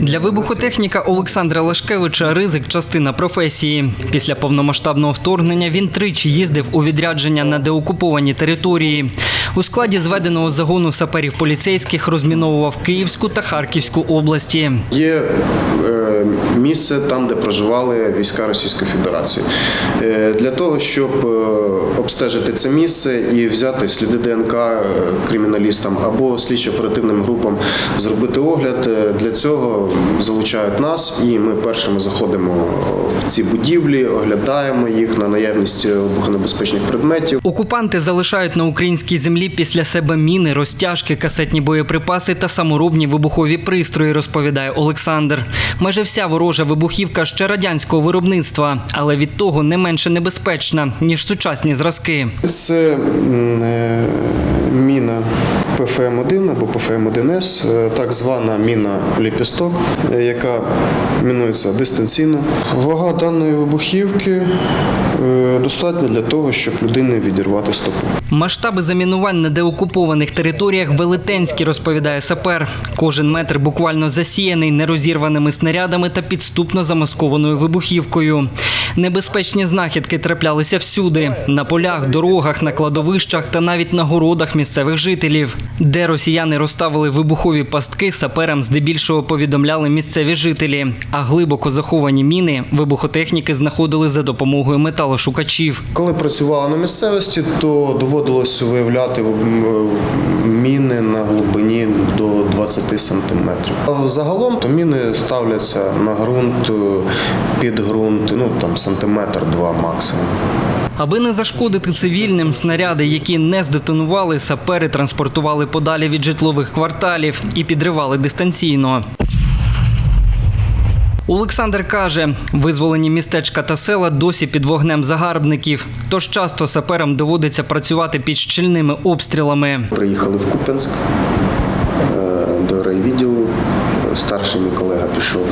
Для вибухотехніка Олександра Лашкевича ризик частина професії. Після повномасштабного вторгнення він тричі їздив у відрядження на деокуповані території. У складі зведеного загону саперів поліцейських розміновував Київську та Харківську області. Є е, місце там, де проживали війська Російської Федерації. Е, Для того, щоб е, обстежити це місце і взяти сліди ДНК е, криміналістам або слідчо-оперативним групам, зробити огляд. Для цього залучають нас, і ми першими заходимо в ці будівлі, оглядаємо їх на наявність вибухонебезпечних предметів. Окупанти залишають на українській землі після себе міни, розтяжки, касетні боєприпаси та саморобні вибухові пристрої, розповідає Олександр. Майже вся ворожа вибухівка ще радянського виробництва, але від того не менше небезпечна ніж сучасні зразки. Це е, міна ПФМ-1 або ПФМ-1С, е, так звана міна ліпісток, е, яка мінується дистанційно. Вага даної вибухівки е, достатня для того, щоб людини відірвати стопу. Масштаби замінувань на деокупованих територіях велетенські, розповідає сапер. Кожен метр буквально засіяний нерозірваними снарядами та підступно замаскованою вибухівкою. Небезпечні знахідки траплялися всюди: на полях, дорогах, на кладовищах та навіть на городах місцевих жителів. Де росіяни розставили вибухові пастки, саперам здебільшого повідомляли місцеві жителі. А глибоко заховані міни вибухотехніки знаходили за допомогою металошукачів. Коли працювала на місцевості, то доводилось виявляти міни на глибині до 20 сантиметрів. Загалом то міни ставляться на ґрунт, е, під ґрунт, ну там сантиметр-два максимум. Аби не зашкодити цивільним, снаряди, які не здетонували, сапери транспортували подалі від житлових кварталів і підривали дистанційно. Олександр каже, визволені містечка та села досі під вогнем загарбників, тож часто саперам доводиться працювати під щільними обстрілами. Приїхали в Куп'янськ е, до райвідділу. Старший мій колега пішов е,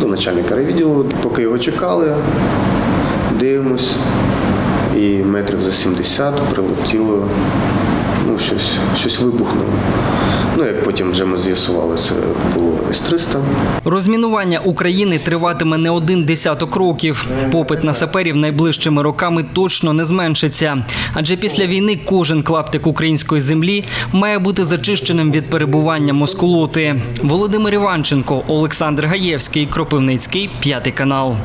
до начальника райвідділу. Поки його чекали, дивимось, і метрів за 70 прилетіло, ну, щось, щось вибухнуло. Ну, як потім вже ми з'ясували, це було С-300. Розмінування України триватиме не один десяток років. Попит на саперів найближчими роками точно не зменшиться. Адже після війни кожен клаптик української землі має бути зачищеним від перебування москулоти. Володимир Іванченко, Олександр Гаєвський, Кропивницький, п'ятий канал.